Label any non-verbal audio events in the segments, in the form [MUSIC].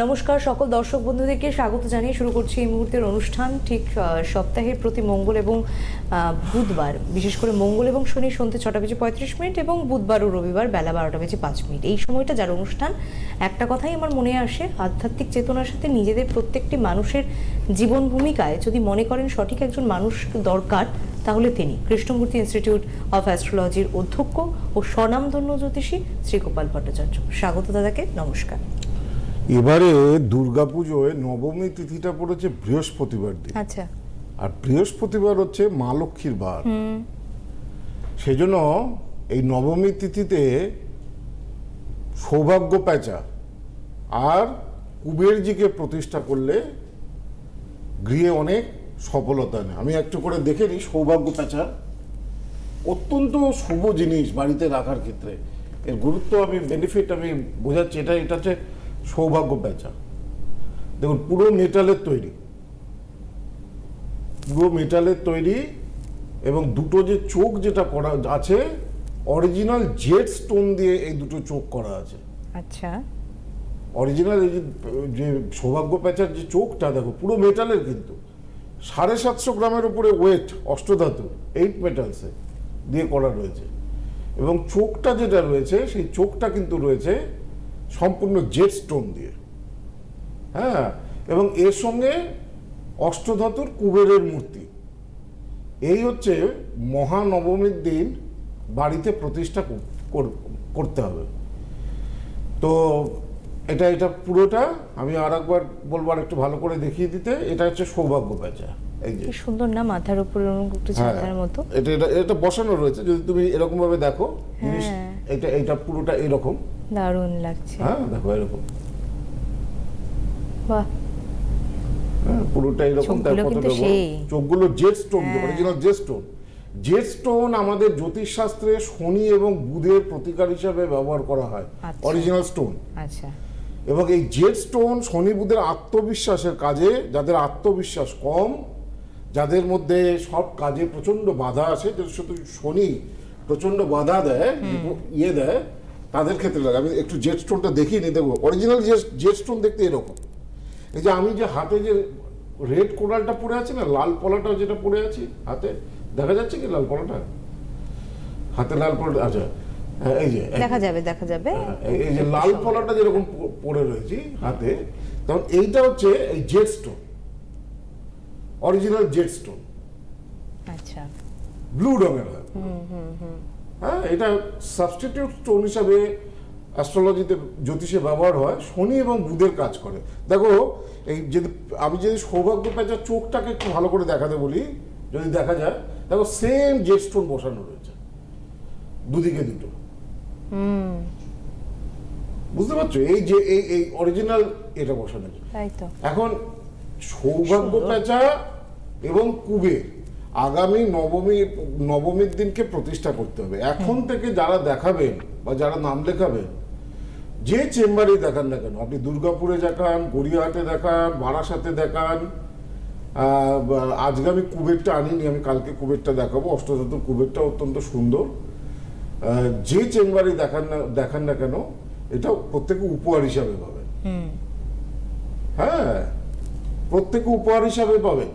নমস্কার, সকল দর্শক বন্ধুদেরকে স্বাগত জানিয়ে শুরু করছি এই মুহূর্তের অনুষ্ঠান। ঠিক সপ্তাহের প্রতি মঙ্গল এবং বুধবার, বিশেষ করে মঙ্গল এবং শনি সন্ধ্যে ছটা বেজে পঁয়ত্রিশ মিনিট এবং বুধবার ও রবিবার বেলা বারোটা বেজে পাঁচ মিনিট। এই সময়টা যার অনুষ্ঠান, একটা কথাই আমার মনে আসে, আধ্যাত্মিক চেতনার সাথে নিজেদের প্রত্যেকটি মানুষের জীবন ভূমিকায় যদি মনে করেন সঠিক একজন মানুষ দরকার, তাহলে তিনি। কৃষ্ণমূর্তি ইনস্টিটিউট অফ অ্যাস্ট্রোলজির অধ্যক্ষ ও স্বনামধন্য জ্যোতিষী শ্রীগোপাল ভট্টাচার্য। স্বাগত দাদাকে, নমস্কার। এবারে দুর্গাপুজোয় নবমী তিথিটা পড়েছে বৃহস্পতিবার দিন। আচ্ছা। আর বৃহস্পতিবার হচ্ছে মা লক্ষ্মীর বার। সেজন্য এই নবমী তিথিতে সৌভাগ্য প্যাঁচা আর কুবেরজিকে প্রতিষ্ঠা করলে গৃহে অনেক সফলতা নেই আমি একটু করে দেখে নিই সৌভাগ্য প্যাঁচা অত্যন্ত শুভ জিনিস বাড়িতে রাখার ক্ষেত্রে। এর গুরুত্ব আমি বেনিফিট আমি বোঝাচ্ছি। এটা এটা হচ্ছে সৌভাগ্য প্যাঁচা দেখুন পুরো মেটালের তৈরি। পুরো মেটালের তৈরি এবং দুটো যে চোখ যেটা করা আছে অরিজিনাল জেড স্টোন দিয়ে এই দুটো চোখ করা আছে। আচ্ছা। অরিজিনাল এই যে- যে সৌভাগ্য প্যাঁচার যে চোখটা দেখো পুরো মেটালের কিন্তু। সাড়ে সাতশো গ্রামের উপরে ওয়েট অষ্টধাতু এইট মেটালসে দিয়ে করা রয়েছে। এবং চোখটা যেটা রয়েছে সেই চোখটা কিন্তু রয়েছে সম্পূর্ণ জেড স্টোন দিয়ে। হ্যাঁ এবং এর সঙ্গে অষ্টধাতুর কুবেরের মূর্তি। এই হচ্ছে মহানবমীর দিন বাড়িতে প্রতিষ্ঠা কর- কর- করতে হবে। তো এটা এটা পুরোটা আমি আর একবার বলব আর একটু ভালো করে দেখিয়ে দিতে। এটা হচ্ছে সৌভাগ্য প্যাঁচা। এই যে সুন্দর না মাথার উপরে হ্যাঁ মতো। এটা এটা এটা বসানো রয়েছে যদি তুমি এরকম ভাবে দেখো জিনিস হ্যাঁ। এটা এটা পুরোটা এরকম। দারুণ লাগছে। হ্যাঁ দেখো এরকম। বাহ। হ্যাঁ, পুরোটা এরকম চোখগুলো কতটা চোখগুলো jade stone. Original jade stone jade stone আমাদের জ্যোতিষশাস্ত্রে শনি এবং বুধের প্রতিকার হিসাবে ব্যবহার করা হয় আচ্ছা। অরিজিনাল স্টোন আচ্ছা। এবং এই জেড স্টোন শনি বুধের আত্মবিশ্বাসের কাজে যাদের আত্মবিশ্বাস কম যাদের মধ্যে সব কাজে প্রচণ্ড বাধা আছে শনি প্রচণ্ড বাধা দেয় ইয়ে দেয় তাদের ক্ষেত্রে লাগে। আমি একটু জেড স্টোনটা দেখিয়ে নিই দেখব অরিজিনাল জেড স্টোন দেখতে এরকম। এই যে আমি যে হাতে যে রেড কোড়ালটা পরে আছি না লাল পলাটা যেটা পরে আছি হাতে দেখা যাচ্ছে কি লাল পলাটা? হাতে লাল পলাটা আচ্ছা হ্যাঁ, এই যে দেখা যাবে দেখা যাবে। এই এই যে লাল পলাটা যেরকম পরে রয়েছি হাতে তখন এইটা হচ্ছে এই jade stone. Original jade stone. আচ্ছা। ব্লু রঙের হয়। হ্যাঁ এটা সাবস্টিটিউট স্টোন হিসাবে অ্যাস্ট্রোলজিতে জ্যোতিষে ব্যবহার হয় শনি এবং বুধের কাজ করে। দেখো এই যদি আমি যদি সৌভাগ্য প্যাঁচার চোখটাকে একটু ভালো করে দেখাতে বলি যদি দেখা যায় দেখো সেম জেড স্টোন বসানো রয়েছে। দুদিকে দুটো। বুঝতে পারছ? এই যে এই এই অরিজিনাল এটা বসানো। এখন সৌভাগ্য। পেঁচা এবং কুবের। আগামী নবমী নবমীর দিনকে প্রতিষ্ঠা করতে হবে। এখন থেকে যারা দেখাবেন বা যারা নাম লেখাবেন যে চেম্বারেই দেখান না কেন আপনি দুর্গাপুরে দেখান গড়িয়াহাটে দেখান বারাসাতে দেখান আজকে আমি কুবেরটা আনিনি আমি কালকে কুবেরটা দেখাবো অষ্টধাতুর কুবেরটা অত্যন্ত সুন্দর। যে চেম্বারে দেখান না দেখান না কেন এটা প্রত্যেকে উপহার হিসাবে পাবেন। হ্যাঁ প্রত্যেকে উপহার হিসাবে পাবেন।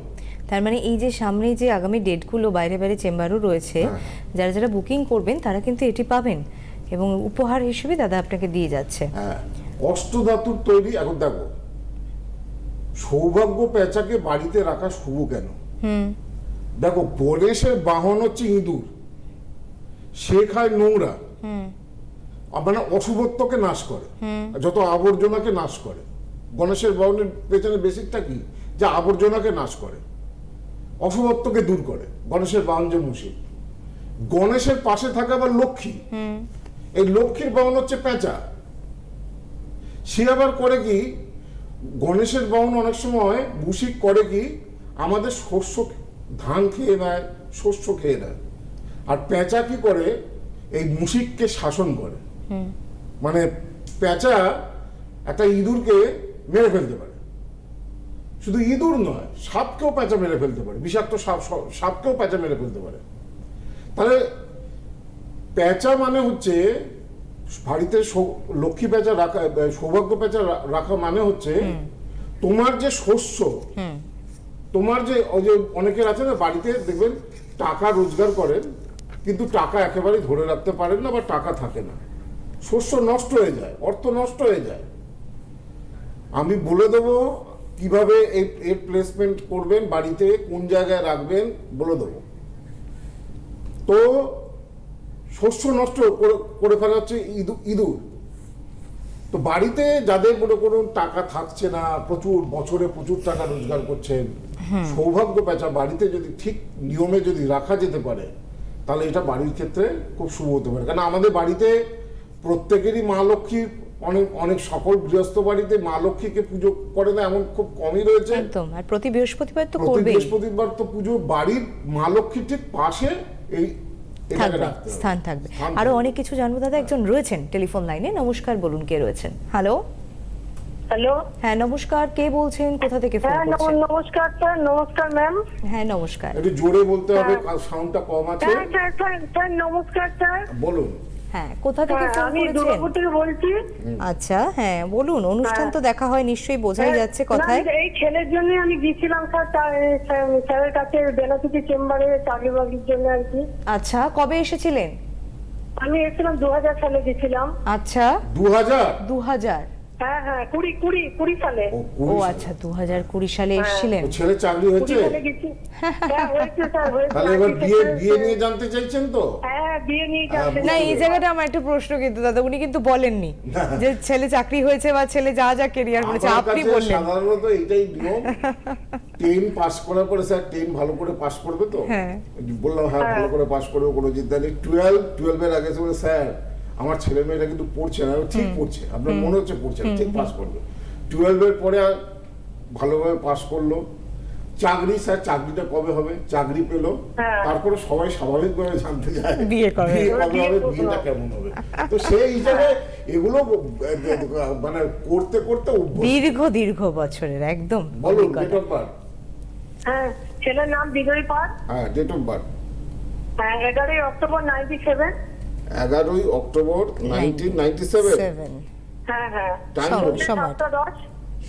তার মানে এই যে সামনে যে আগামী ডেটগুলো বাইরে বাইরে চেম্বারও রয়েছে হ্যাঁ। যারা যারা বুকিং করবেন তারা কিন্তু এটি পাবেন এবং উপহার হিসেবে দাদা আপনাকে দিয়ে যাচ্ছে। হ্যাঁ অষ্টধাতুর তৈরি এখন দেখো সৌভাগ্য পেঁচাকে বাড়িতে রাখা শুভ কেন? দেখো গণেশের বাহন হচ্ছে ইঁদুর সে খায় নোংরা। মানে অশুভত্বকে নাশ করে। যত আবর্জনাকে নাশ করে। গণেশের বাহনের পেছনে বেসিকটা কি? যে আবর্জনাকে নাশ করে। অশুভত্বকে দূর করে। গণেশের বাহন যে মুশি গণেশের পাশে থাকে আবার লক্ষ্মী। এই লক্ষ্মীর বাহন হচ্ছে পেঁচা। সে আবার করে কি গণেশের বাহন অনেক সময় মুশিক করে কি আমাদের শস্য ধান খেয়ে নেয় শস্য খেয়ে নেয়। আর পেঁচা কি করে এই মুশিককে শাসন করে। মানে পেঁচা একটা ইঁদুরকে মেরে ফেলতে পারে। শুধু ইঁদুর নয় সাপকেও পেঁচা মেরে ফেলতে পারে বিষাক্ত সাপ সাপকেও পেঁচা মেরে ফেলতে পারে। তাহলে পেঁচা মানে হচ্ছে বাড়িতে লক্ষ্মী পেঁচা রাখা সৌভাগ্য রা- রাখা মানে হচ্ছে তোমার যে শস্য তোমার যে অনেকের আছে না বাড়িতে দেখবেন টাকা রোজগার করেন কিন্তু টাকা একেবারেই ধরে রাখতে পারেন না বা টাকা থাকে না। শস্য নষ্ট হয়ে যায় অর্থ নষ্ট হয়ে যায়। আমি বলে দেবো কীভাবে এই এর প্লেসমেন্ট করবেন বাড়িতে কোন জায়গায় রাখবেন বলে দেবো। তো শস্য নষ্ট করে- ফেলা হচ্ছে ইঁদু- ইঁদুর। তো বাড়িতে যাদের মনে করুন টাকা থাকছে না প্রচুর বছরে প্রচুর টাকা রোজগার করছেন সৌভাগ্য পেঁচা বাড়িতে যদি ঠিক নিয়মে যদি রাখা যেতে পারে তাহলে এটা বাড়ির ক্ষেত্রে খুব শুভ হতে পারে। কারণ আমাদের বাড়িতে প্রত্যেকেরই মা লক্ষ্মীর অনেক অনেক সকল গৃহস্থ বাড়িতে মা লক্ষ্মীকে পুজো করে না এমন খুব কমই রয়েছে। একদম আর প্রতি বৃহস্পতিবার তো করবেই। বৃহস্পতিবার তো পুজো বাড়ির মা লক্ষ্মীর ঠিক পাশে এই থাকবে স্থান থাকবে। আরও অনেক কিছু জানব দাদা একজন রয়েছেন টেলিফোন লাইনে। নমস্কার বলুন কে রয়েছেন? হ্যালো? হ্যালো? হ্যাঁ নমস্কার কে বলছেন? কোথা থেকে ফোন হ্যাঁ করছেন? নমস্কার স্যার নমস্কার ম্যাম। হ্যাঁ নমস্কার। একটু জোরে বলতে হবে হ্যাঁ। সাউন্ডটা কম আছে। হ্যাঁ স্যার স্যার স্যার নমস্কার স্যার। বলুন। হ্যাঁ কোথা থেকে হ্যাঁ, ফোন করেছেন? থেকে বলছি। আচ্ছা হ্যাঁ বলুন অনুষ্ঠান তো দেখা হয় নিশ্চয়ই বোঝাই হ্যাঁ, যাচ্ছে কথায়। এই ছেলের জন্য আমি গিয়েছিলাম স্যার স্যারের কাছে বেনাপুতি চেম্বারে চাকরি বাকরির জন্য আর কি। আচ্ছা কবে এসেছিলেন? আমি এসেছিলাম দু হাজার সালে গেছিলাম আচ্ছা। দু হাজার? দু হাজার। হ্যাঁ হ্যাঁ কুড়ি কুড়ি কুড়ি সালে। ও ও কুড়ি সালে। আচ্ছা দু হাজার কুড়ি সালে হ্যাঁ। এসেছিলেন? ছেলে চাকরি হয়েছে সালে গেছি। [LAUGHS] হ্যাঁ হয়েছে স্যার হয়েছে। তাহলে এবার বিয়ে বিয়ে নিয়ে জানতে চাইছেন তো? হ্যাঁ বিয়ে নিয়ে হ্যাঁ, যাচ্ছে না এই জায়গাটা আমার একটা প্রশ্ন কিন্তু দাদা উনি কিন্তু বলেননি যে ছেলে চাকরি হয়েছে বা ছেলে যা যা কেরিয়ার করেছে আপনি বললেন। সাধারণত এটাই নিয়ম। টেন পাস করার পরে স্যার টেন ভালো করে পাস করবে তো? হ্যাঁ। বললাম হ্যাঁ ভালো করে পাস করবে কোনো চিন্তা নেই টুয়েলভ টুয়েলভের আগে স্যার আমার ছেলে মেয়েরা কিন্তু পড়ছে না ঠিক পড়ছে আপনার মনে হচ্ছে পড়ছে না, ঠিক পাস করবে টুয়েলভের পরে ভালোভাবে পাস করল। চাকরি স্যার চাকরিটা কবে হবে? চাকরি পেল। হ্যাঁ। তারপরে সবাই স্বাভাবিকভাবে জানতে যায় [LAUGHS] বিয়ে কবে কবে হবে বিয়েটা কেমন হবে? তো সেই হিসাবে এগুলো মানে করতে করতে। দীর্ঘ দীর্ঘ বছরের একদম বলুন অভিজ্ঞতা। ডেট অফ বার্থ হ্যাঁ ছেলের নাম বিজয় পাল। হ্যাঁ ডেট অফ বার্থ হ্যাঁ এগারোই অক্টোবর নাইনটি সেভেন এগারোই অক্টোবর নাইনটিন নাইনটি সেভেন হ্যাঁ হ্যাঁ। টাইম সময়।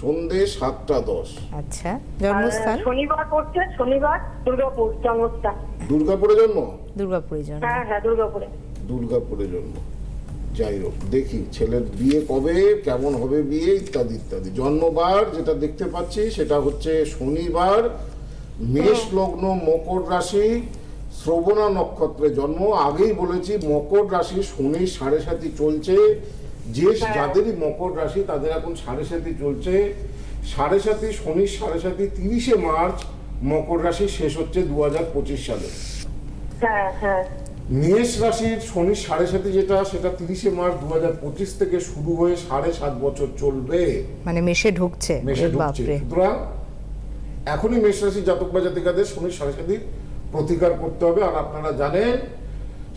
সন্ধে সাতটা দশ। আচ্ছা জন্মস্থান? শনিবার পড়ছে শনিবার দুর্গাপুর জন্মস্থান। দুর্গাপুরে জন্ম? দুর্গাপুরে জন্ম। হ্যাঁ হ্যাঁ দুর্গাপুরে। দুর্গাপুরে জন্ম। যাই হোক দেখি ছেলের বিয়ে কবে কেমন হবে বিয়ে ইত্যাদি ইত্যাদি। জন্মবার যেটা দেখতে পাচ্ছি সেটা হচ্ছে শনিবার মেষ লগ্ন মকর রাশি শ্রবণা নক্ষত্রে জন্ম আগেই বলেছি মকর রাশি শনি সাড়ে সাতি চলছে। যে যাদেরই মকর রাশি তাদের এখন সাড়ে সাতি চলছে। সাড়ে সাতি শনি সাড়ে সাতি তিরিশে মার্চ মকর রাশি শেষ হচ্ছে দু হাজার পঁচিশ সালে। হ্যাঁ হ্যাঁ। মেষ রাশির শনি সাড়ে সাথে যেটা সেটা তিরিশে মার্চ দু হাজার পঁচিশ থেকে শুরু হয়ে সাড়ে সাত বছর চলবে। মানে মেশে ঢুকছে মেষে ঢুকছে। সুতরাং এখনই মেষ রাশির জাতক বা জাতিকাদের শনি সাড়ে সাথী প্রতিকার করতে হবে আর আপনারা জানেন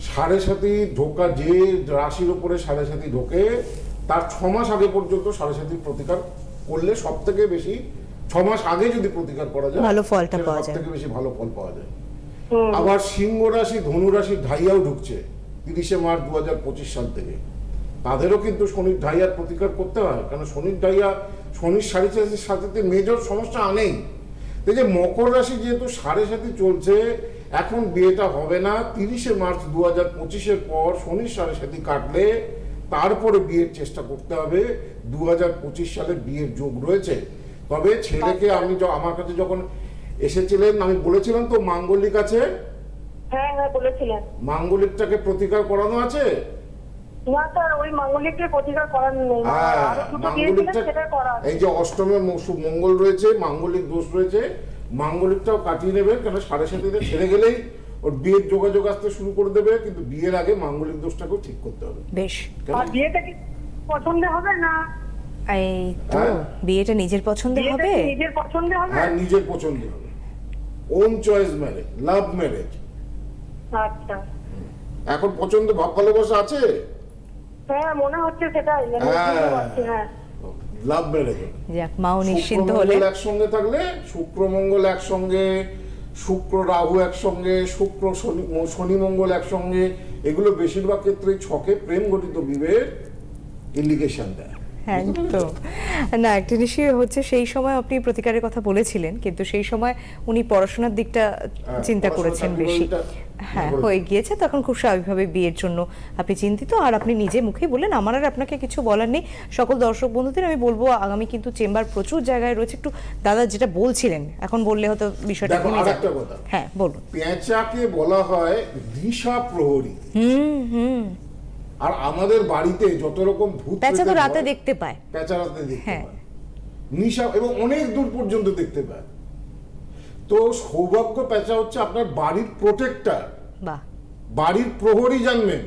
সাড়ে সাথী ঢোকা যে রাশির উপরে সাড়ে সাথী ঢোকে তার ছ মাস আগে পর্যন্ত সাড়ে সাথীর প্রতিকার করলে সব থেকে বেশি ছ মাস আগে যদি প্রতিকার করা যায় ভালো ফলটা পাওয়া যায়। থেকে বেশি ভালো ফল পাওয়া যায়। আবার সিংহ রাশি ধনু রাশি ঢাইয়াও ঢুকছে তিরিশে মার্চ দু হাজার পঁচিশ সাল থেকে। তাদেরও কিন্তু শনির ঢাইয়ার প্রতিকার করতে হয় কারণ শনির ঢাইয়া শনির সাড়ে চাষের সাথে মেজর সমস্যা আনেই। এই যে মকর রাশি যেহেতু সাড়ে সাথে চলছে এখন বিয়েটা হবে না। তিরিশে মার্চ দু হাজার পঁচিশের পর শনির সাড়ে সাথে কাটলে তারপরে বিয়ের চেষ্টা করতে হবে। দু হাজার পঁচিশ সালে বিয়ের যোগ রয়েছে। তবে ছেলেকে আমি আমার কাছে যখন এসেছিলেন আমি বলেছিলাম তো মাঙ্গলিক আছে? হ্যাঁ হ্যাঁ বলেছিলেন। মাঙ্গলিকটাকে প্রতিকার করানো আছে? না স্যার ওই মাঙ্গলিককে প্রতিকার করার নেই। হ্যাঁ আরও দুটো দিয়েছিলেন মাঙ্গলিকটা সেটা করা আছে। এই যে অষ্টমে মসু- মঙ্গল রয়েছে মাঙ্গলিক দোষ রয়েছে। মাঙ্গলিকটাও কাটিয়ে নেবেন কেন সাড়ে সাথে ছেড়ে গেলেই ওর বিয়ের যোগাযোগ আসতে শুরু করে দেবে কিন্তু বিয়ের আগে মাঙ্গলিক দোষটাকেও ঠিক করতে হবে। বেশ। কেন? আর বিয়েটা কি পছন্দ হবে না? এই তো হ্যাঁ। বিয়েটা নিজের পছন্দের বিয়েটা হবে? কি নিজের পছন্দ হবে? হ্যাঁ নিজের পছন্দ হবে। Own choice marriage love marriage. আচ্ছা। এখন পছন্দ ভাব ভালোবাসা আছে? হ্যাঁ মনে হচ্ছে সেটাই মানে হ্যাঁ। লাভ ম্যারেজ যাক মাও নিশ্চিন্ত হলে একসঙ্গে থাকলে শুক্র মঙ্গল একসঙ্গে শুক্র রাহু একসঙ্গে শুক্র শনি শনি মঙ্গল একসঙ্গে এগুলো বেশিরভাগ ক্ষেত্রে ছকে প্রেম ইন্ডিকেশন দেয়। হ্যাঁ একদম না একটা জিনিসই হচ্ছে সেই সময় আপনি প্রতিকারের কথা বলেছিলেন কিন্তু সেই সময় উনি পড়াশোনার দিকটা চিন্তা করেছেন বেশি। হ্যাঁ হয়ে গিয়েছে। তখন খুব স্বাভাবিকভাবে বিয়ের জন্য আপনি চিন্তিত। আর আপনি নিজে মুখেই বললেন আমার আর আপনাকে কিছু বলার নেই। সকল দর্শক বন্ধুদের আমি বলব আগামী কিন্তু চেম্বার প্রচুর জায়গায় রয়েছে। একটু দাদা যেটা বলছিলেন এখন বললে হয়তো বিষয়টা। হ্যাঁ বলুন। পেঁচাকে বলা হয় দিশা প্রহরী। হুম হুম। আর আমাদের বাড়িতে যত রকম ভূত প্যাঁচা তো রাতে দেখতে পায়। পেঁচা রাতে দেখতে হ্যাঁ। পায়। নিশা এবং অনেক দূর পর্যন্ত দেখতে পায়। তো সৌভাগ্য পেঁচা হচ্ছে আপনার বাড়ির প্রোটেক্টার বাড়ির প্রহরী জানবেন।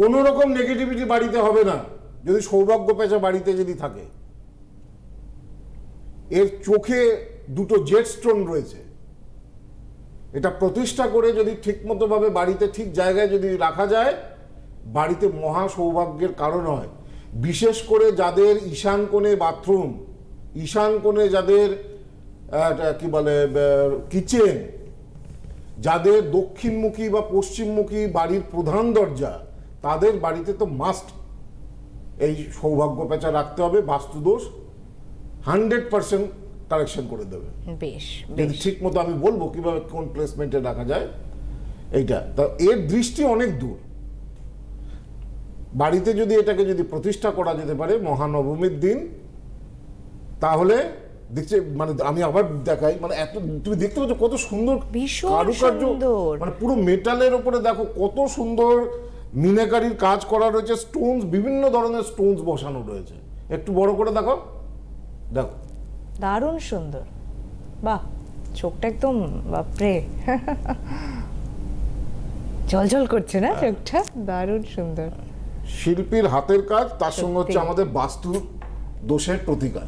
কোন রকম নেগেটিভিটি বাড়িতে হবে না যদি সৌভাগ্য পেঁচা বাড়িতে যদি থাকে। এর চোখে দুটো জেট স্টোন রয়েছে। এটা প্রতিষ্ঠা করে যদি ঠিকমতো ভাবে বাড়িতে ঠিক জায়গায় যদি রাখা যায় বাড়িতে মহা সৌভাগ্যের কারণ হয়। বিশেষ করে যাদের ঈশান কোণে বাথরুম ঈশান কোণে যাদের কি বলে কিচেন যাদের দক্ষিণমুখী বা পশ্চিমমুখী বাড়ির প্রধান দরজা তাদের বাড়িতে তো মাস্ট এই সৌভাগ্য পেঁচা রাখতে হবে বাস্তুদোষ হান্ড্রেড পার্সেন্ট কারেকশন করে দেবে। বেশ যদি ঠিক মতো আমি বলব কীভাবে কোন প্লেসমেন্টে রাখা যায় এইটা। তা এর দৃষ্টি অনেক দূর। বাড়িতে যদি এটাকে যদি প্রতিষ্ঠা করা যেতে পারে মহানবমীর দিন তাহলে দেখছে মানে আমি আবার দেখাই মানে এত তুমি দেখতে পাচ্ছ কত সুন্দর কারুকার্য মানে পুরো মেটালের উপরে দেখো কত সুন্দর মিনাকারির কাজ করা রয়েছে স্টোনস বিভিন্ন ধরনের স্টোনস বসানো রয়েছে। একটু বড় করে দেখো। দেখো। দারুণ সুন্দর। বাহ চোখটা একদম বাপরে। জলজল করছে না হ্যাঁ। চোখটা? দারুণ সুন্দর। শিল্পীর হাতের কাজ তার সঙ্গে হচ্ছে আমাদের বাস্তু দোষের প্রতিকার।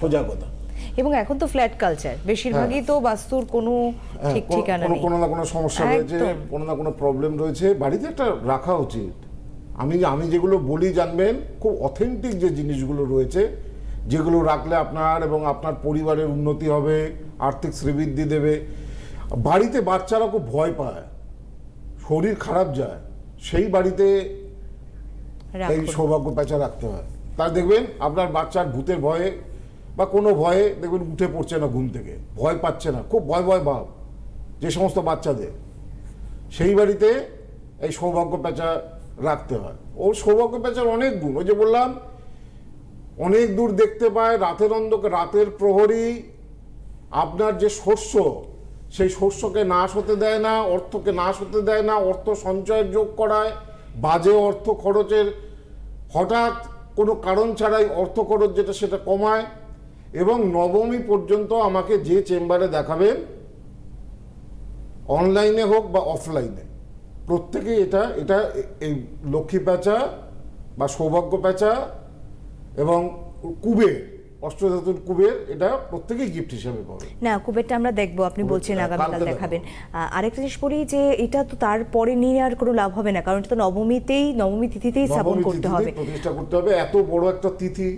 সোজা কথা। এবং এখন তো ফ্ল্যাট কালচার বেশিরভাগই তো বাস্তুর কোনো হ্যাঁ, ঠিক ঠিকানা নেই। কোনো না কোনো সমস্যা রয়েছে কোনো না কোনো প্রবলেম রয়েছে। বাড়িতে একটা রাখা উচিত। আমি আমি যেগুলো বলি জানবেন খুব অথেন্টিক যে জিনিসগুলো রয়েছে যেগুলো রাখলে আপনার এবং আপনার পরিবারের উন্নতি হবে আর্থিক শ্রীবৃদ্ধি দেবে। বাড়িতে বাচ্চারা খুব ভয় পায়। শরীর খারাপ যায়। সেই বাড়িতে এই। সৌভাগ্য পেঁচা রাখতে হয়। তার দেখবেন আপনার বাচ্চার ভূতের ভয়ে বা কোনো ভয়ে দেখবেন উঠে পড়ছে না ঘুম থেকে, ভয় পাচ্ছে না, খুব ভয় ভয় ভাব, যে সমস্ত বাচ্চাদের। সেই বাড়িতে এই সৌভাগ্য পেঁচা রাখতে হয়। ও সৌভাগ্য পেঁচার অনেক গুণ, ওই যে বললাম, অনেক দূর দেখতে পায়, রাতের অন্ধকে রাতের প্রহরী, আপনার যে শস্য, সেই শস্যকে নাশ হতে দেয় না, অর্থকে নাশ হতে দেয় না, অর্থ সঞ্চয়ের যোগ করায়, বাজে অর্থ খরচের, হঠাৎ কোনো কারণ ছাড়াই অর্থ খরচ যেটা সেটা কমায় এবং নবমী পর্যন্ত আমাকে যে চেম্বারে দেখাবেন, অনলাইনে হোক বা অফলাইনে প্রত্যেকেই এটা এটা এই লক্ষ্মী প্যাঁচা বা সৌভাগ্য প্যাঁচা এবং কুবের অষ্টধাতুর কুবের এটা প্রত্যেকেই গিফট হিসাবে পাবে। না কুবেরটা আমরা দেখব আপনি বলছেন আগামীকাল দেখাবেন। আরেকটা জিনিস বলি যে এটা তো তারপরে নিয়ে আর কোনো লাভ হবে না কারণ এটা তো নবমীতেই নবমী তিথিতেই স্থাপন করতে হবে। প্রতিষ্ঠা করতে হবে। এত বড় একটা তিথি।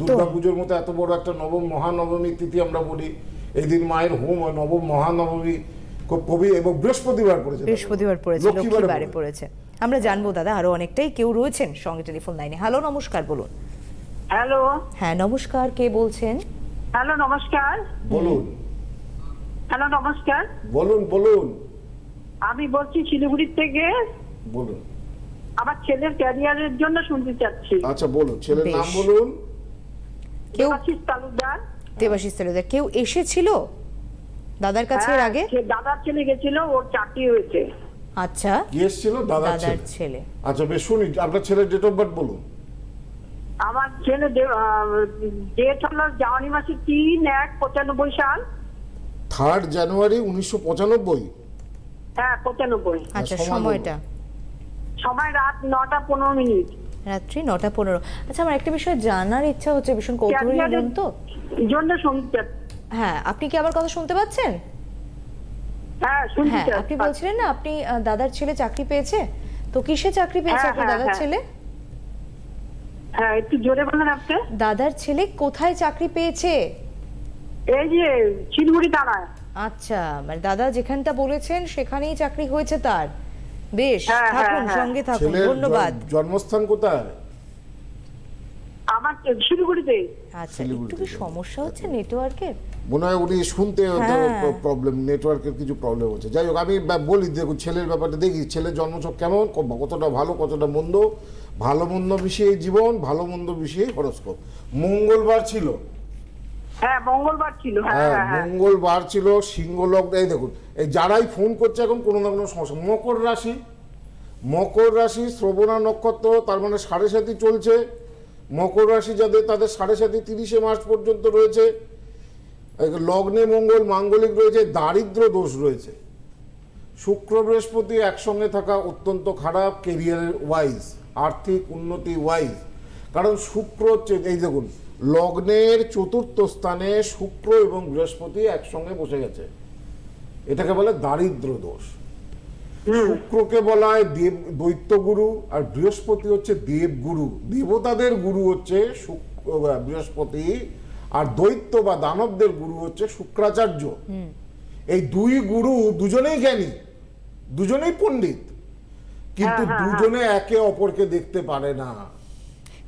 দুর্গাপুজোর মতো এত বড় একটা নবম মহানবমী তিথি আমরা বলি। এই দিন মায়ের হোম হয় নবম মহানবমী কবি এবং বৃহস্পতিবার পড়েছে। বৃহস্পতিবার পড়েছে লক্ষ্মীবারে পড়েছে। আমরা জানব দাদা আরও অনেকটাই কেউ রয়েছেন সঙ্গে টেলিফোন লাইনে। হ্যালো নমস্কার বলুন। হ্যালো। হ্যাঁ নমস্কার কে বলছেন? হ্যালো নমস্কার। বলুন। হ্যালো নমস্কার। বলুন বলুন। আমি বলছি শিলিগুড়ির থেকে। বলুন। আমার ছেলের ক্যারিয়ারের জন্য শুনতে চাচ্ছি। আচ্ছা বলুন। ছেলের নাম বলুন। কেউ দেবাশিস তালুকদার। দেবাশিস তালুকদার। কেউ এসেছিল? দাদার কাছে এর হ্যাঁ, আগে? সে দাদার ছেলে গেছিল ওর চাকরি হয়েছে। আচ্ছা। এসেছিল? দাদার ছেলে। আচ্ছা বেশ শুনি। আপনার ছেলের ডেট অফ বার্থ বলুন। আমার ছেলে ডেট হলো জানুয়ারি মাসের তিন এক পঁচানব্বই সাল। থার্ড জানুয়ারি উনিশশো পঁচানব্বই। হ্যাঁ পঁচানব্বই। আচ্ছা সময়টা? সময় রাত নটা পনেরো মিনিট। রাত্রি নটা পনেরো। আচ্ছা আমার একটা বিষয় জানার ইচ্ছা হচ্ছে ভীষণ কৌতূহলী তো। জন্য শুনতে হ্যাঁ আপনি কি আবার কথা শুনতে পাচ্ছেন? হ্যাঁ শুনছি হ্যাঁ আপনি বলছিলেন না আপনি দাদার ছেলে চাকরি পেয়েছে? তো কিসে চাকরি পেয়েছে হ্যাঁ, আপনার হ্যাঁ, দাদার হ্যাঁ। ছেলে? হ্যাঁ একটু জোরে বলেন আপনি। দাদার ছেলে কোথায় চাকরি পেয়েছে? এই যে শিলিগুড়ি আচ্ছা মানে দাদা যেখানটা বলেছেন সেখানেই চাকরি হয়েছে তার। বেশ হ্যাঁ, হ্যাঁ, থাকুন। সঙ্গে থাকুন ধন্যবাদ। জন্মস্থান কোথায়? আমার শিলিগুড়িতে। আচ্ছা একটু কি সমস্যা হচ্ছে নেটওয়ার্কের মনে হয় উনি শুনতে হ্যাঁ। প্রবলেম নেটওয়ার্কের কিছু প্রবলেম হচ্ছে। যাই হোক আমি বলি দেখুন ছেলের ব্যাপারটা দেখি ছেলের জন্মছক কেমন কতটা ভালো কতটা মন্দ। ভালো মন্দ মিশিয়ে জীবন ভালো মন্দ মিশিয়ে হরস্কোপ। মঙ্গলবার ছিল। হ্যাঁ মঙ্গলবার ছিল হ্যাঁ হ্যাঁ হ্যাঁ মঙ্গলবার ছিল সিংহ লগ্ন এই দেখুন এই যারাই ফোন করছে এখন কোনো না কোনো সমস্যা। মকর রাশি মকর রাশি শ্রবণা নক্ষত্র তার মানে সাড়ে সাতি চলছে। মকর রাশি যাদের তাদের সাড়ে সাতি তিরিশে মার্চ পর্যন্ত রয়েছে। লগ্নে মঙ্গল মাঙ্গলিক রয়েছে দারিদ্র দোষ রয়েছে। শুক্র বৃহস্পতি একসঙ্গে থাকা অত্যন্ত খারাপ কেরিয়ারের ওয়াইজ আর্থিক উন্নতি ওয়াইজ কারণ শুক্র হচ্ছে এই দেখুন লগ্নের চতুর্থ স্থানে শুক্র এবং বৃহস্পতি একসঙ্গে বসে গেছে। এটাকে বলে দারিদ্র দোষ। শুক্রকে বলা হয় দেব দৈত্যগুরু আর বৃহস্পতি হচ্ছে দেবগুরু। দেবতাদের গুরু হচ্ছে শুক্র বৃহস্পতি আর দৈত্য বা দানবদের গুরু হচ্ছে শুক্রাচার্য। এই দুই গুরু দুজনেই জ্ঞানী দুজনেই পণ্ডিত। কিন্তু দুজনে একে অপরকে দেখতে পারে না।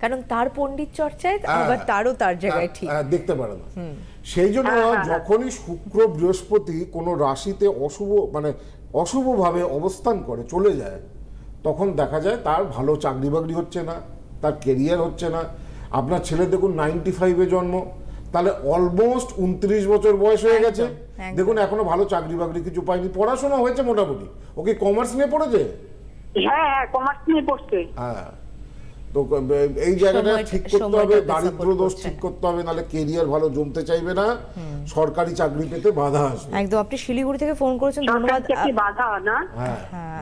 কারণ তার পণ্ডিত চর্চায় হ্যাঁ, আবার তারও তার জায়গায় ঠিক। হ্যাঁ, দেখতে পারে না। সেই জন্য যখনই শুক্র বৃহস্পতি কোনো রাশিতে অশুভ মানে অশুভভাবে অবস্থান করে চলে যায় তখন দেখা যায় তার ভালো চাকরি বাকরি হচ্ছে না তার কেরিয়ার হচ্ছে না। আপনার ছেলে দেখুন নাইনটি ফাইভে জন্ম। তাহলে অলমোস্ট উনত্রিশ বছর বয়স হয়ে গেছে। দেখুন এখনও ভালো চাকরি বাকরি কিছু পায়নি পড়াশোনা হয়েছে মোটামুটি। ওকে কমার্স নিয়ে পড়েছে? হ্যাঁ হ্যাঁ কমার্স নিয়ে পড়ছে। হ্যাঁ। তো এই জায়গাটা ঠিক করতে হবে দারিদ্র দোষ ঠিক করতে হবে নাহলে কেরিয়ার ভালো জমতে চাইবে না। সরকারি চাকরি পেতে বাধা আসবে। একদম আপনি শিলিগুড়ি থেকে ফোন করেছেন ধন্যবাদ। বাধা না। হ্যাঁ।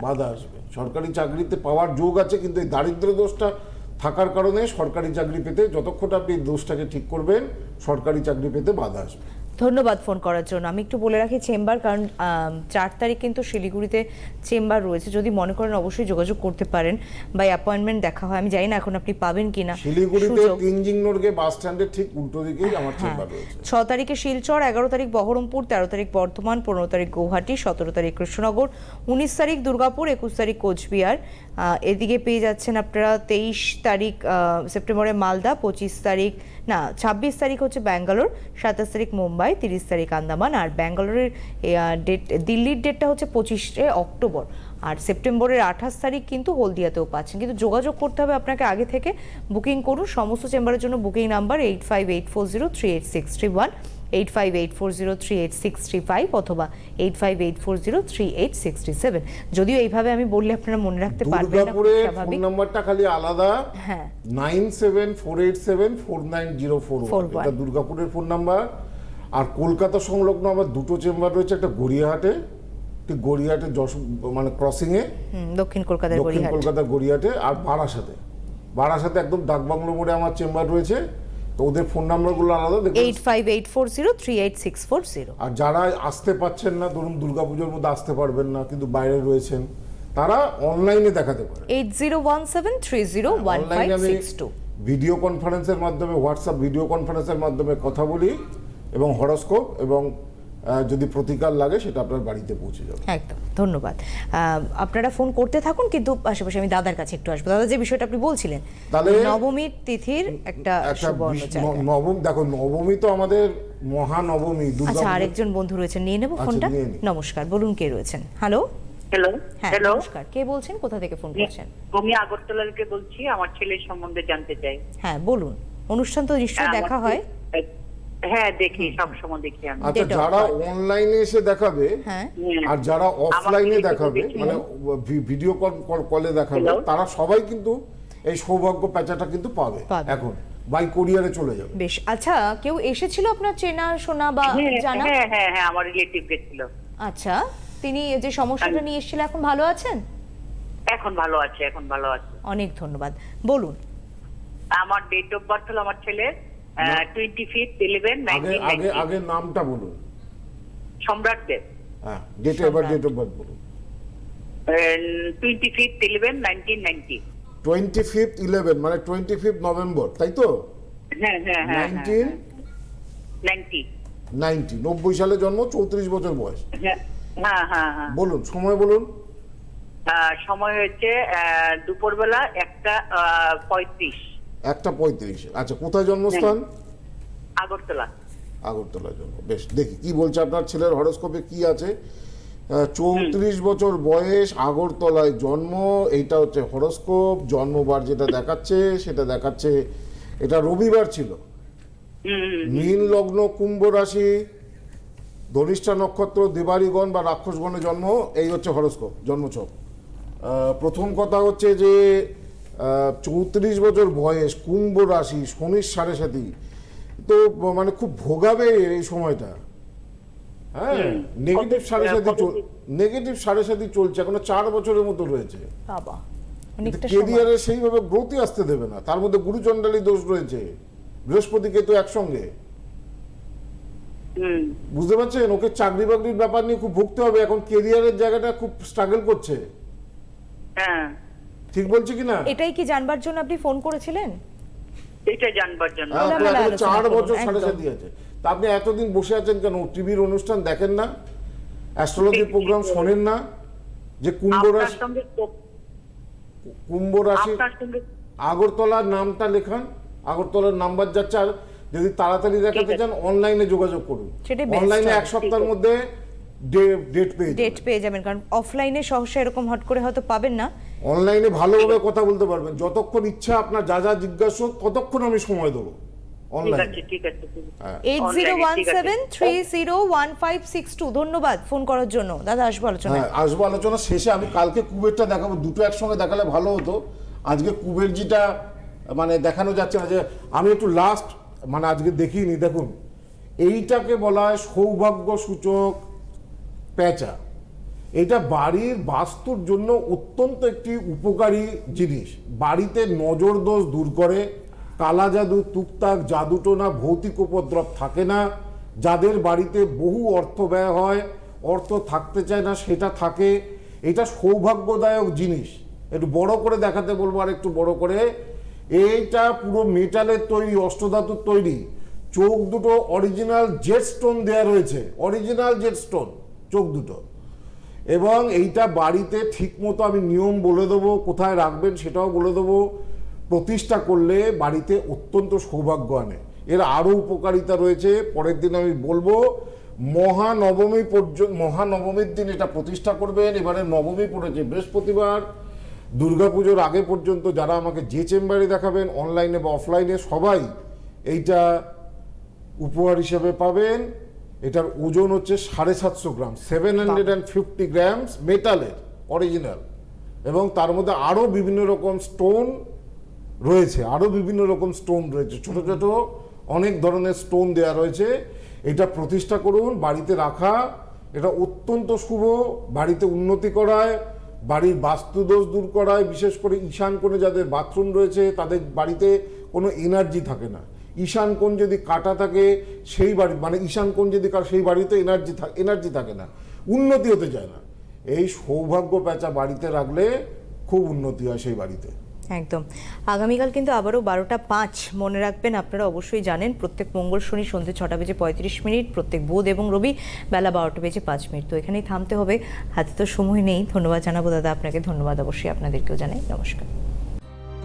বাধা আসবে। সরকারি চাকরিতে পাওয়ার যোগ আছে কিন্তু এই দারিদ্র দোষটা থাকার কারণে সরকারি চাকরি পেতে যতক্ষণ আপনি দোষটাকে ঠিক করবেন, সরকারি চাকরি পেতে বাধা আসবে। ধন্যবাদ ফোন করার জন্য। আমি একটু বলে রাখি চেম্বার কারণ চার তারিখ কিন্তু শিলিগুড়িতে চেম্বার রয়েছে। যদি মনে করেন অবশ্যই যোগাযোগ করতে পারেন বা অ্যাপয়েন্টমেন্ট দেখা হয়। আমি জানি না এখন আপনি পাবেন কিনা। শিলিগুড়িতে। তিনজিং নোড়কে বাস স্ট্যান্ডের ঠিক উল্টো দিকেই আমার চেম্বার রয়েছে। ছ তারিখে শিলচর এগারো তারিখ বহরমপুর তেরো তারিখ বর্ধমান পনেরো তারিখ গৌহাটি সতেরো তারিখ কৃষ্ণনগর উনিশ তারিখ দুর্গাপুর একুশ তারিখ কোচবিহার। এদিকে পেয়ে যাচ্ছেন আপনারা তেইশ তারিখ সেপ্টেম্বরে মালদা পঁচিশ তারিখ না, ছাব্বিশ তারিখ হচ্ছে ব্যাঙ্গালোর, সাতাশ তারিখ মুম্বাই, তিরিশ তারিখ আন্দামান, আর ব্যাঙ্গালোরের ডেট, দিল্লির ডেটটা হচ্ছে পঁচিশে অক্টোবর। আর সেপ্টেম্বরের আঠাশ তারিখ কিন্তু হলদিয়াতেও পাচ্ছেন। কিন্তু যোগাযোগ করতে হবে আপনাকে আগে থেকে। বুকিং করুন, সমস্ত চেম্বারের জন্য booking number eight five eight four zero three eight six three one. Eight five eight four zero three eight six three five অথবা eight five eight four zero three eight six three seven. যদিও এইভাবে আমি বললে আপনারা মনে রাখতে পারবেন না স্বাভাবিক। নাম্বারটা খালি আলাদা। হ্যাঁ। Nine seven four eight seven four nine zero four 41 এটা দুর্গাপুরের ফোন নাম্বার। আর কলকাতা সংলগ্ন আমার দুটো চেম্বার রয়েছে একটা গড়িয়াহাটে ঠিক গড়িয়াহাটে যশ মানে ক্রসিংয়ে দক্ষিণ কলকাতার দক্ষিণ গড়িয়াহাট। কলকাতার গড়িয়াহাটে আর বারাসাতে। বারাসাতে একদম ডাকবাংলো মোড়ে আমার চেম্বার রয়েছে। তো ওদের ফোন নাম্বারগুলো আলাদা দেখুন। Eight five eight four zero three eight six four zero আর যারা আসতে পারছেন না ধরুন দুর্গাপুজোর মধ্যে আসতে পারবেন না কিন্তু বাইরে রয়েছেন তারা অনলাইনে দেখাতে পারে eight zero one seven three zero one five six two video কনফারেন্সের মাধ্যমে হোয়াটসঅ্যাপ ভিডিও কনফারেন্সের মাধ্যমে কথা বলি এবং হরস্কোপ এবং যদি প্রতিকার লাগে সেটা আপনার বাড়িতে পৌঁছে যাবে। একদম ধন্যবাদ। আপনারা ফোন করতে থাকুন কিন্তু পাশাপাশি আমি দাদার কাছে একটু আসব। দাদা যে বিষয়টা আপনি বলছিলেন তাহলে- নবমীর তিথির একটা নবম দেখো নবমী তো আমাদের মহানবমী আচ্ছা আরেকজন বন্ধু রয়েছেন নিয়ে নেব আচ্ছা, ফোনটা? নমস্কার বলুন কে রয়েছেন? হ্যালো হ্যালো হ্যাঁ হ্যালো নমস্কার। কে বলছেন? কোথা থেকে ফোন করছেন? আমি আগরতলা থেকে বলছি আমার ছেলের সম্বন্ধে জানতে চাই। হ্যাঁ বলুন। অনুষ্ঠান তো নিশ্চয়ই হ্যাঁ, দেখা হয়। হ্যাঁ দেখি সব সময় দেখি আমি। আচ্ছা যারা অনলাইনে এসে দেখাবে হ্যাঁ। আর যারা অফলাইনে দেখাবে মানে ভিডিও কল দেখাবে তারা সবাই কিন্তু এই সৌভাগ্য প্যাঁচাটা কিন্তু পাবে। এখন বাই কোরিয়ারে চলে যাবে। বেশ আচ্ছা কেউ এসেছিল আপনার চেনা শোনা বা হ্যাঁ জানা? হ্যাঁ হ্যাঁ হ্যাঁ আমার রিলেটিভ গেছিল। আচ্ছা তিনি যে সমস্যাটা নিয়ে এসেছিল এখন ভালো আছেন? এখন ভালো আছে এখন ভালো আছে। অনেক ধন্যবাদ। বলুন। আমার ডেট অফ বার্থ হলো আমার ছেলের টোয়েন্টি ফিফথ ইলেভেন আগে আগে নামটা বলুন। সম্রাট দেব। হ্যাঁ ডেটে এবার ডেট অফ বার্থ বলুন। Twenty fifth eleven nineteen ninety twenty fifth eleven মানে টোয়েন্টি ফিফথ নভেম্বর তাই তো? হ্যাঁ হ্যাঁ হ্যাঁ নাইনটিন নাইনটি নাইনটি নব্বই সালে জন্ম চৌত্রিশ বছর বয়স। হ্যাঁ হ্যাঁ হ্যাঁ বলুন সময় বলুন। সময় হচ্ছে দুপুরবেলা একটা পঁয়ত্রিশ। একটা পঁয়ত্রিশ। আচ্ছা কোথায় জন্মস্থান? আগরতলা। আগরতলা জন্ম। বেশ দেখি কি বলছে আপনার ছেলের হরস্কোপে কি আছে? চৌত্রিশ বছর বয়স আগরতলায় জন্ম এইটা হচ্ছে হরস্কোপ জন্মবার যেটা দেখাচ্ছে সেটা দেখাচ্ছে এটা রবিবার ছিল। মীন লগ্ন কুম্ভ রাশি ধনিষ্ঠা নক্ষত্র দেবারিগণ বা রাক্ষসগণে জন্ম এই হচ্ছে হরস্কোপ জন্মছক। প্রথম কথা হচ্ছে যে চৌত্রিশ বছর বয়স কুম্ভ রাশি শনির সাড়ে সাথী তো মানে খুব ভোগাবে এই সময়টা। হ্যাঁ নেগেটিভ সাড়ে সাথী নেগেটিভ সাড়ে সাথী চলছে এখনও চার বছরের মতো রয়েছে। কেরিয়ারে সেইভাবে গ্রোথই আসতে দেবে না। তার মধ্যে গুরুচণ্ডালী দোষ রয়েছে। বৃহস্পতি কেতু একসঙ্গে। বুঝতে পারছেন? ওকে চাকরি বাকরির ব্যাপার নিয়ে খুব ভুগতে হবে। এখন কেরিয়ারের জায়গাটা খুব স্ট্রাগল করছে। হ্যাঁ। ঠিক বলছি কি না এটাই কি জানবার জন্য আপনি ফোন করেছিলেন? এটা জানবার জন্য। হ্যাঁ, চার বছর সাড়ে। আছে তা আপনি এতদিন বসে আছেন কেন? টিভির অনুষ্ঠান দেখেন না? অ্যাস্ট্রোলজির প্রোগ্রাম শোনেন না? যে কুম্ভ রাশি কুম্ভ রাশি আগরতলার নামটা লেখান। আগরতলার নাম্বার যাচ্ছে। আর যদি তাড়াতাড়ি দেখাতে চান অনলাইনে যোগাযোগ করুন। অনলাইনে এক সপ্তাহের মধ্যে ডেট পেয়ে ডেট পেয়ে যাবেন। কারণ অফলাইনে সহসা এরকম হট করে হয়তো পাবেন না। অনলাইনে ভালোভাবে কথা বলতে পারবেন। যতক্ষণ ইচ্ছা আপনার যা যা জিজ্ঞাসা ততক্ষণ আমি সময় দেবো ঠিক অনলাইনে আছে ঠিক আছে ঠিক আছে। Eight zero one seven three zero one five six two. ধন্যবাদ ফোন করার জন্য। দাদা আসব আলোচনায়। হ্যাঁ আসব আলোচনা শেষে। আমি কালকে কুবেরটা দেখাবো। দুটো একসঙ্গে দেখালে ভালো হতো। আজকে কুবেরজিটা মানে দেখানো যাচ্ছে না যে আমি একটু লাস্ট মানে আজকে দেখিনি। দেখুন এইটাকে বলা হয় সৌভাগ্য সূচক পেঁচা এটা বাড়ির বাস্তুর জন্য অত্যন্ত একটি উপকারী জিনিস। বাড়িতে নজর দোষ দূর করে, কালা জাদু, তুকতাক, জাদুটোনা, ভৌতিক উপদ্রব থাকে না। যাদের বাড়িতে বহু অর্থ ব্যয় হয়, অর্থ থাকতে চায় না, সেটা থাকে। এটা সৌভাগ্যদায়ক জিনিস। একটু বড় করে দেখাতে বলব, আর একটু বড় করে। এইটা পুরো মেটালের তৈরি, অষ্টধাতুর তৈরি। চোখ দুটো অরিজিনাল জেট স্টোন দেওয়া রয়েছে। অরিজিনাল জেট স্টোন চোখ দুটো। এবং এইটা বাড়িতে ঠিকমতো আমি নিয়ম বলে দেবো, কোথায় রাখবেন সেটাও বলে দেবো। প্রতিষ্ঠা করলে বাড়িতে অত্যন্ত সৌভাগ্য আনে। এর আরও উপকারিতা রয়েছে, পরের দিন আমি বলব, মহানবমী পর্যন্ত মহানবমীর দিন এটা প্রতিষ্ঠা করবেন। এবারে নবমী পড়েছে বৃহস্পতিবার। দুর্গাপুজোর আগে পর্যন্ত যারা আমাকে যে চেম্বারে দেখাবেন অনলাইনে বা অফলাইনে সবাই এইটা উপহার হিসেবে পাবেন। এটার ওজন হচ্ছে সাড়ে সাতশো gram seven hundred and fifty grams মেটালের অরিজিনাল এবং তার মধ্যে আরও বিভিন্ন রকম স্টোন রয়েছে আরও বিভিন্ন রকম স্টোন রয়েছে। ছোট ছোট অনেক ধরনের স্টোন দেওয়া রয়েছে। এটা প্রতিষ্ঠা করুন বাড়িতে রাখা। এটা অত্যন্ত শুভ বাড়িতে উন্নতি করায় বাড়ির বাস্তুদোষ দূর করায়। বিশেষ করে ঈশান কোণে যাদের বাথরুম রয়েছে তাদের বাড়িতে কোনো এনার্জি থাকে না। ঈশান কোণ যদি কাটা থাকে, সেই বাড়ি মানে ঈশান কোণ যদি কার সেই বাড়িতে এনার্জি থাকে এনার্জি থাকে না, উন্নতি হতে চায় না। এই সৌভাগ্য প্যাঁচা বাড়িতে রাখলে খুব উন্নতি হয় সেই বাড়িতে। একদম। আগামীকাল কিন্তু আবারও বারোটা পাঁচ মনে রাখবেন, আপনারা অবশ্যই জানেন, প্রত্যেক মঙ্গল শনি সন্ধ্যে ছটা বেজে পঁয়ত্রিশ মিনিট, প্রত্যেক বুধ এবং রবি বেলা বারোটা বেজে পাঁচ মিনিট। তো এখানেই থামতে হবে, হাতে তো সময় নেই। ধন্যবাদ জানাব দাদা, আপনাকে ধন্যবাদ অবশ্যই আপনাদেরকেও জানাই। নমস্কার।